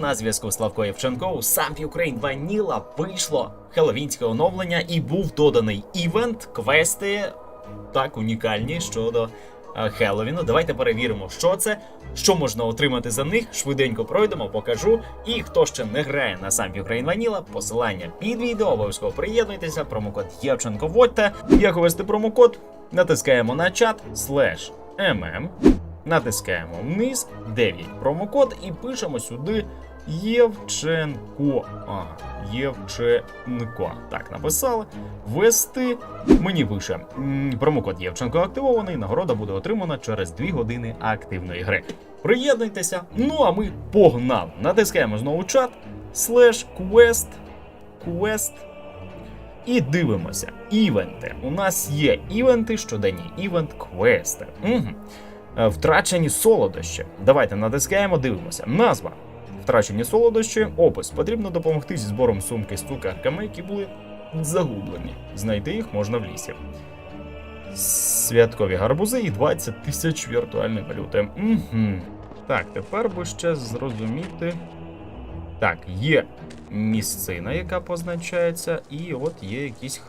На зв'язку Славко Євченко у Самп Ukraine Vanilla вийшло хеловінське оновлення і був доданий івент, квести так унікальні щодо е, Хеллоуіну. Давайте перевіримо, що це, що можна отримати за них. Швиденько пройдемо, покажу. І хто ще не грає на Самп Ukraine Vanilla, посилання під відео, обов'язково приєднуйтеся. Промокод Євченко вводьте. Як ввести промокод? Натискаємо на чат слеш ММ. Натискаємо вниз, 9 промокод і пишемо сюди Євченко. А, Євченко. Так, написали. Ввести. Мені пише. Промокод Євченко активований. Нагорода буде отримана через 2 години активної гри. Приєднуйтеся. Ну а ми погнали. Натискаємо знову чат. Слеш квест. Квест. І дивимося. Івенти. У нас є івенти, щоденні івент квести. Угу. Втрачені солодощі. Давайте натискаємо, дивимося. Назва. Втрачені солодощі, опис. Потрібно допомогти зі збором сумки з цукерками, які були загублені. Знайти їх можна в лісі. Святкові гарбузи і 20 тисяч віртуальної валюти. Угу. Так, тепер би ще зрозуміти. Так, є місцина, яка позначається, і от є якісь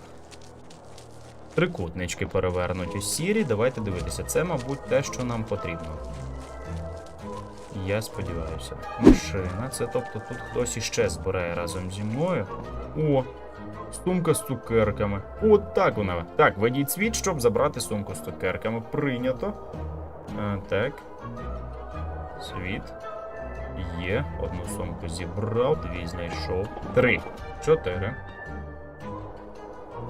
трикутнички перевернуті сірі. Давайте дивитися. Це, мабуть, те, що нам потрібно. Я сподіваюся. Машина, це тобто тут хтось іще збирає разом зі мною. О, сумка з цукерками. От так вона. Так, ведіть світ, щоб забрати сумку з цукерками. Прийнято. А, так. Світ. Є. Одну сумку зібрав, дві знайшов. Три. Чотири.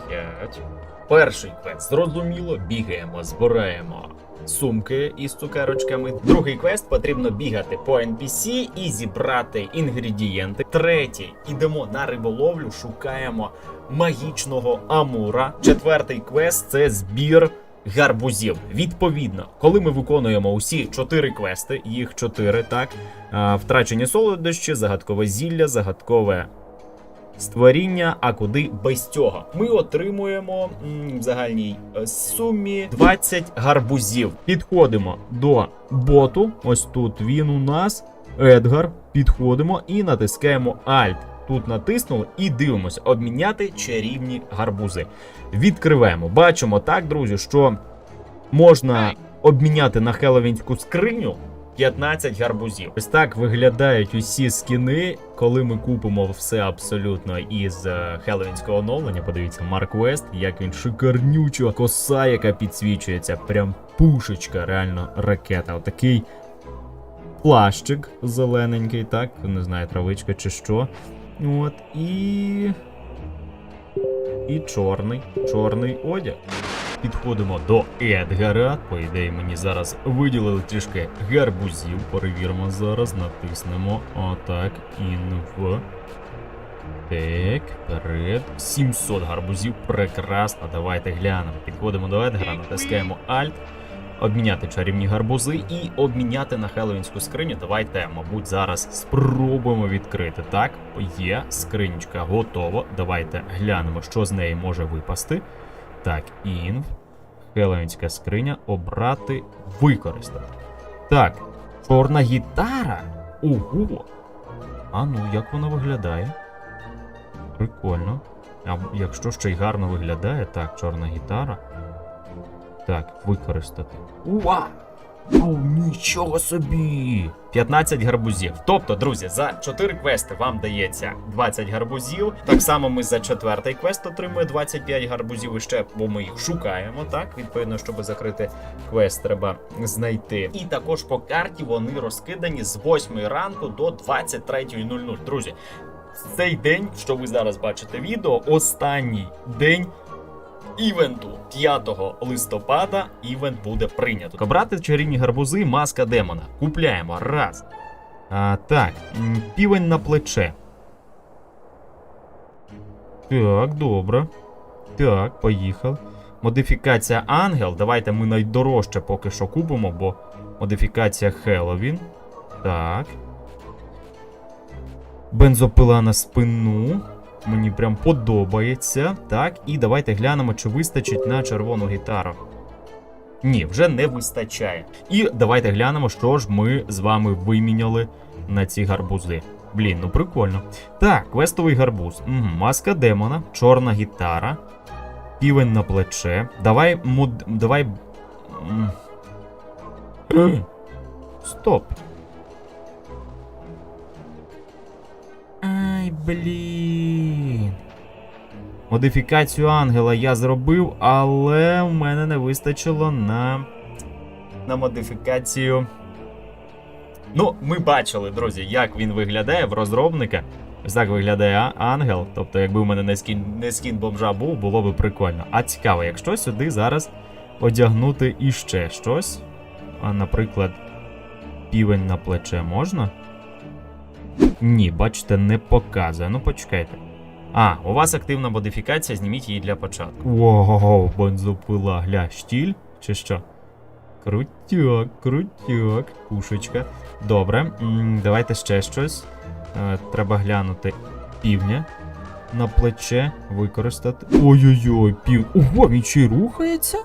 П'ять. Перший квест. Зрозуміло, бігаємо, збираємо сумки із цукерочками. Другий квест потрібно бігати по NPC і зібрати інгредієнти. Третій ідемо на риболовлю, шукаємо магічного амура. Четвертий квест це збір. Гарбузів. Відповідно, коли ми виконуємо усі чотири квести, їх чотири, так втрачені солодощі, загадкове зілля, загадкове створіння, а куди без цього. Ми отримуємо в загальній е, сумі 20 гарбузів. Підходимо до боту. Ось тут він у нас. Едгар. Підходимо і натискаємо Alt. Тут натиснули і дивимося обміняти чарівні гарбузи. Відкриваємо. Бачимо так, друзі, що можна обміняти на хеловінську скриню 15 гарбузів. Ось так виглядають усі скіни, коли ми купимо все абсолютно із е, хеловінського оновлення. Подивіться, Марк Вест, як він шикарнючо, коса, яка підсвічується, прям пушечка, реально ракета. Отакий плащик зелененький, так, не знаю, травичка чи що. От, і. І чорний, чорний одяг. Підходимо до Едгара. По ідеї, мені зараз виділили трішки гарбузів. Перевіримо зараз, натиснемо. Отак. Інфо. Так, вперед. 700 гарбузів. Прекрасно. Давайте глянемо. Підходимо до Едгара, натискаємо Alt. Обміняти чарівні гарбузи і обміняти на хеловінську скриню. Давайте, мабуть, зараз спробуємо відкрити. Так, є скринічка готова. Давайте глянемо, що з неї може випасти. Так, інф. Хеленська скриня обрати використати. Так, чорна гітара. Ого. А ну, як вона виглядає? Прикольно. А якщо ще й гарно виглядає, так, чорна гітара. Так, використати. Уа! О, нічого собі! 15 гарбузів. Тобто, друзі, за 4 квести вам дається 20 гарбузів. Так само ми за четвертий квест отримуємо 25 гарбузів іще, бо ми їх шукаємо. Так, відповідно, щоб закрити квест, треба знайти. І також по карті вони розкидані з 8 ранку до 23.00. Друзі, цей день, що ви зараз бачите відео, останній день івенту 5 листопада івент буде прийнято. Обрати чарівні гарбузи, маска демона. Купляємо раз. А, так, півень на плече. Так, добре. Так, поїхав. Модифікація Ангел. Давайте ми найдорожче поки що купимо, бо модифікація Хеллоуін. Так. Бензопила на спину. Мені прям подобається. Так, і давайте глянемо, чи вистачить на червону гітару. Ні, вже не вистачає. І давайте глянемо, що ж ми з вами виміняли на ці гарбузи. Блін, ну прикольно. Так, квестовий гарбуз. Угу, маска демона, чорна гітара, півень на плече. Давай мод. Давай. Стоп. Блін. Модифікацію ангела я зробив, але в мене не вистачило на. на модифікацію. Ну, ми бачили, друзі, як він виглядає в розробника. Ось так виглядає ангел. Тобто, якби в мене не скін, не скін бомжа був, було би прикольно. А цікаво, якщо сюди зараз одягнути іще щось. А, наприклад, півень на плече можна? Ні, бачите, не показує. Ну почекайте. А, у вас активна модифікація, зніміть її для початку. Воу, бензопила, гля, штіль чи що? Крутяк, крутяк, пушечка. Добре, давайте ще щось. Е, треба глянути півня на плече використати. Ой-ой-ой, пів. Ого, він ще й рухається?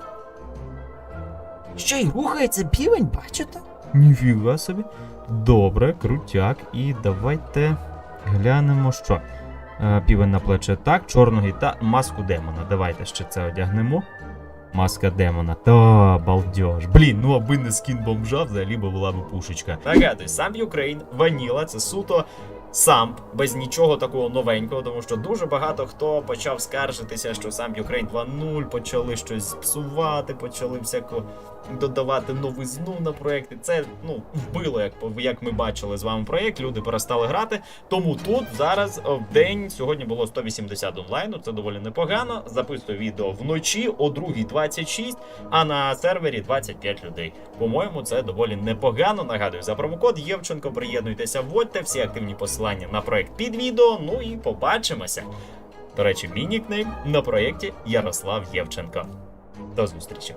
Ще й рухається півень, бачите? Ніфіга собі. Добре, крутяк. І давайте глянемо, що. Е, півень на плече так, чорного та маску демона. Давайте ще це одягнемо. Маска демона. Та, балдеж. Блін, ну аби не скін бомжа, взагалі би була б пушечка. Нагадую, сам Юкрейн, Ваніла, це суто самп, без нічого такого новенького, тому що дуже багато хто почав скаржитися, що сам Юкрейн 2.0 почали щось псувати, почали всяко додавати новизну на проєкти. Це ну вбило, як як ми бачили з вами проєкт. Люди перестали грати. Тому тут зараз в день сьогодні було 180 онлайну. Це доволі непогано. Записую відео вночі о 2.26, а на сервері 25 людей. По-моєму, це доволі непогано. Нагадую, за промокод Євченко приєднуйтеся, вводьте всі активні посилання на проект під відео. Ну і побачимося. До речі, мій нікнейм на проєкті Ярослав Євченко. До зустрічі.